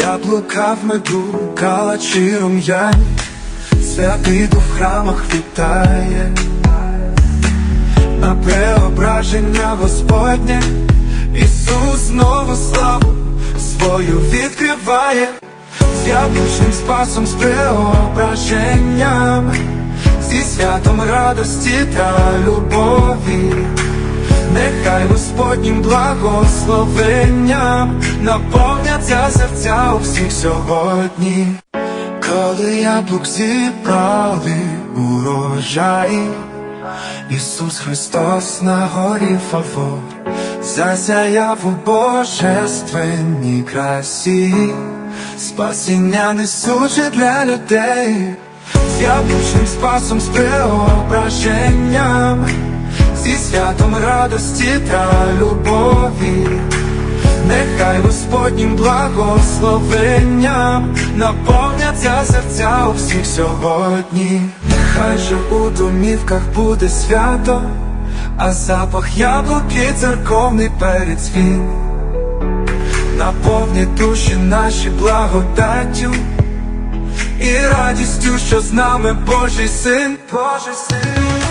Яблука в меду, калачі рум'яні, святий дух в храмах вітає, на преображення Господнє, Ісус знову славу свою відкриває, з яблучним спасом, з преображенням, зі святом радості та любові. Господнім благословенням наповняться серця у всіх сьогодні, коли яблук зібрали урожай, Ісус Христос на горі фавор, засяяв у божественній красі, спасіння несуче для людей, з яблучним спасом, з преображенням святом радості та любові, нехай Господнім благословенням наповняться серця у всіх сьогодні, нехай же у домівках буде свято, а запах яблуки церковний перед світ наповнить душі наші благодаттю і радістю, що з нами Божий син, Божий син.